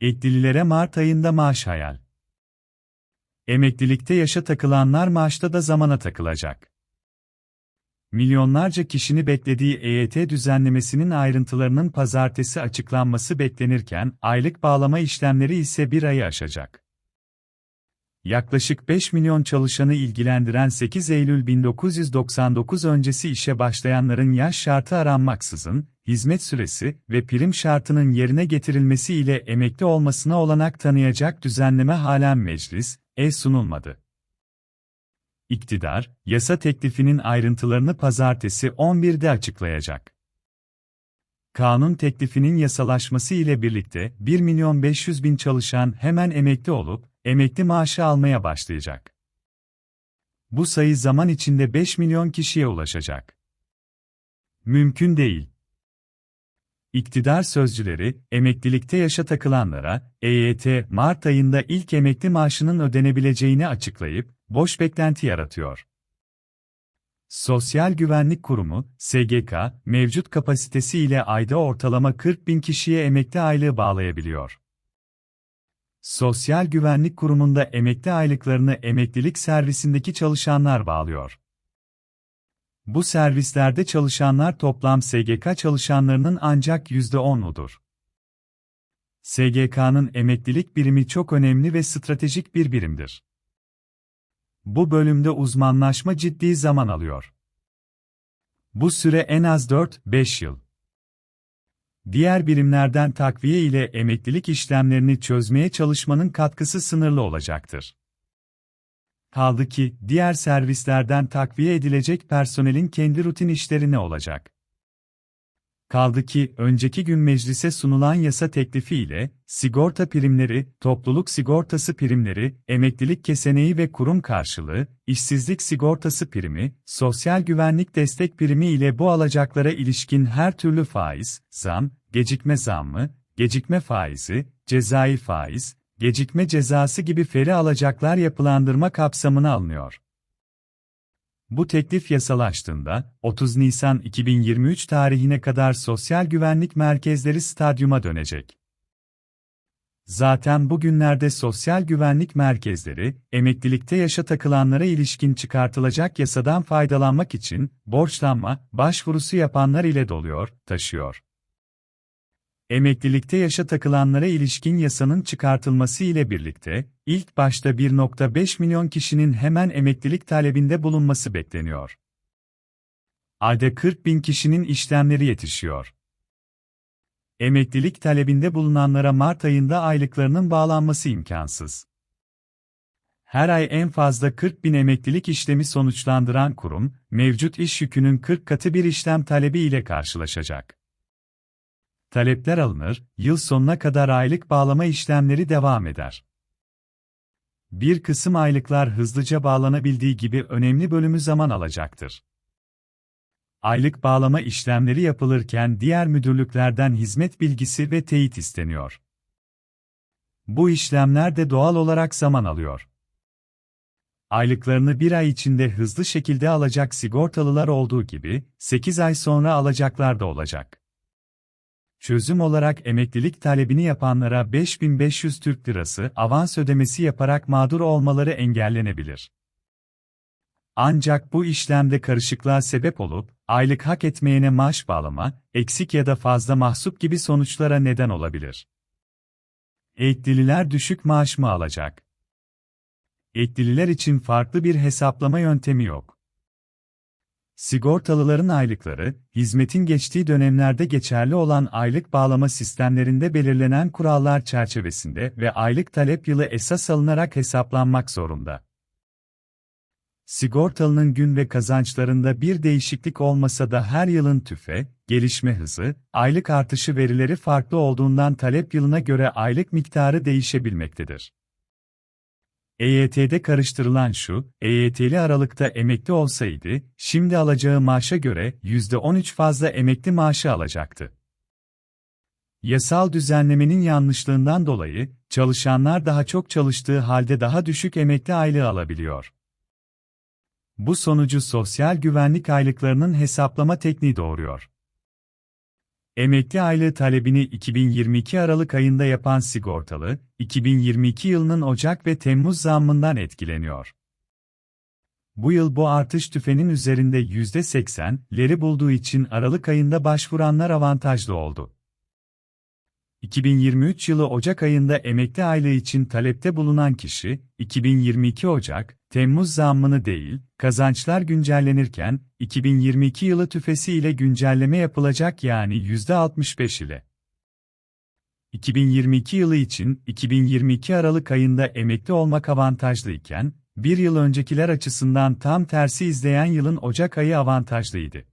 Etlililere Mart ayında maaş hayal. Emeklilikte yaşa takılanlar maaşta da zamana takılacak. Milyonlarca kişinin beklediği EYT düzenlemesinin ayrıntılarının pazartesi açıklanması beklenirken, aylık bağlama işlemleri ise bir ayı aşacak. Yaklaşık 5 milyon çalışanı ilgilendiren 8 Eylül 1999 öncesi işe başlayanların yaş şartı aranmaksızın, hizmet süresi ve prim şartının yerine getirilmesi ile emekli olmasına olanak tanıyacak düzenleme halen meclis, e sunulmadı. İktidar, yasa teklifinin ayrıntılarını pazartesi 11'de açıklayacak. Kanun teklifinin yasalaşması ile birlikte 1 milyon 500 bin çalışan hemen emekli olup, emekli maaşı almaya başlayacak. Bu sayı zaman içinde 5 milyon kişiye ulaşacak. Mümkün değil. İktidar sözcüleri, emeklilikte yaşa takılanlara, EYT, Mart ayında ilk emekli maaşının ödenebileceğini açıklayıp, boş beklenti yaratıyor. Sosyal Güvenlik Kurumu, SGK, mevcut kapasitesi ile ayda ortalama 40 bin kişiye emekli aylığı bağlayabiliyor. Sosyal Güvenlik Kurumu'nda emekli aylıklarını emeklilik servisindeki çalışanlar bağlıyor. Bu servislerde çalışanlar toplam SGK çalışanlarının ancak %10'udur. SGK'nın emeklilik birimi çok önemli ve stratejik bir birimdir. Bu bölümde uzmanlaşma ciddi zaman alıyor. Bu süre en az 4-5 yıl. Diğer birimlerden takviye ile emeklilik işlemlerini çözmeye çalışmanın katkısı sınırlı olacaktır. Kaldı ki, diğer servislerden takviye edilecek personelin kendi rutin işleri ne olacak? Kaldı ki, önceki gün meclise sunulan yasa teklifi ile, sigorta primleri, topluluk sigortası primleri, emeklilik keseneği ve kurum karşılığı, işsizlik sigortası primi, sosyal güvenlik destek primi ile bu alacaklara ilişkin her türlü faiz, zam, gecikme zammı, gecikme faizi, cezai faiz, gecikme cezası gibi feri alacaklar yapılandırma kapsamına alınıyor. Bu teklif yasalaştığında, 30 Nisan 2023 tarihine kadar sosyal güvenlik merkezleri stadyuma dönecek. Zaten bugünlerde sosyal güvenlik merkezleri, emeklilikte yaşa takılanlara ilişkin çıkartılacak yasadan faydalanmak için, borçlanma, başvurusu yapanlar ile doluyor, taşıyor. Emeklilikte yaşa takılanlara ilişkin yasanın çıkartılması ile birlikte, ilk başta 1.5 milyon kişinin hemen emeklilik talebinde bulunması bekleniyor. Ayda 40 bin kişinin işlemleri yetişiyor. Emeklilik talebinde bulunanlara Mart ayında aylıklarının bağlanması imkansız. Her ay en fazla 40 bin emeklilik işlemi sonuçlandıran kurum, mevcut iş yükünün 40 katı bir işlem talebi ile karşılaşacak. Talepler alınır, yıl sonuna kadar aylık bağlama işlemleri devam eder. Bir kısım aylıklar hızlıca bağlanabildiği gibi önemli bölümü zaman alacaktır. Aylık bağlama işlemleri yapılırken diğer müdürlüklerden hizmet bilgisi ve teyit isteniyor. Bu işlemler de doğal olarak zaman alıyor. Aylıklarını bir ay içinde hızlı şekilde alacak sigortalılar olduğu gibi, 8 ay sonra alacaklar da olacak. Çözüm olarak emeklilik talebini yapanlara 5500 Türk Lirası avans ödemesi yaparak mağdur olmaları engellenebilir. Ancak bu işlemde karışıklığa sebep olup, aylık hak etmeyene maaş bağlama, eksik ya da fazla mahsup gibi sonuçlara neden olabilir. Eğitlililer düşük maaş mı alacak? Eğitlililer için farklı bir hesaplama yöntemi yok. Sigortalıların aylıkları, hizmetin geçtiği dönemlerde geçerli olan aylık bağlama sistemlerinde belirlenen kurallar çerçevesinde ve aylık talep yılı esas alınarak hesaplanmak zorunda. Sigortalının gün ve kazançlarında bir değişiklik olmasa da her yılın tüfe, gelişme hızı, aylık artışı verileri farklı olduğundan talep yılına göre aylık miktarı değişebilmektedir. EYT'de karıştırılan şu, EYT'li aralıkta emekli olsaydı, şimdi alacağı maaşa göre %13 fazla emekli maaşı alacaktı. Yasal düzenlemenin yanlışlığından dolayı, çalışanlar daha çok çalıştığı halde daha düşük emekli aylığı alabiliyor. Bu sonucu sosyal güvenlik aylıklarının hesaplama tekniği doğuruyor. Emekli aylığı talebini 2022 Aralık ayında yapan sigortalı, 2022 yılının Ocak ve Temmuz zammından etkileniyor. Bu yıl bu artış tüfenin üzerinde %80'leri bulduğu için Aralık ayında başvuranlar avantajlı oldu. 2023 yılı Ocak ayında emekli aylığı için talepte bulunan kişi, 2022 Ocak, Temmuz zammını değil, kazançlar güncellenirken, 2022 yılı tüfesi ile güncelleme yapılacak yani %65 ile. 2022 yılı için 2022 Aralık ayında emekli olmak avantajlı iken, bir yıl öncekiler açısından tam tersi izleyen yılın Ocak ayı avantajlıydı.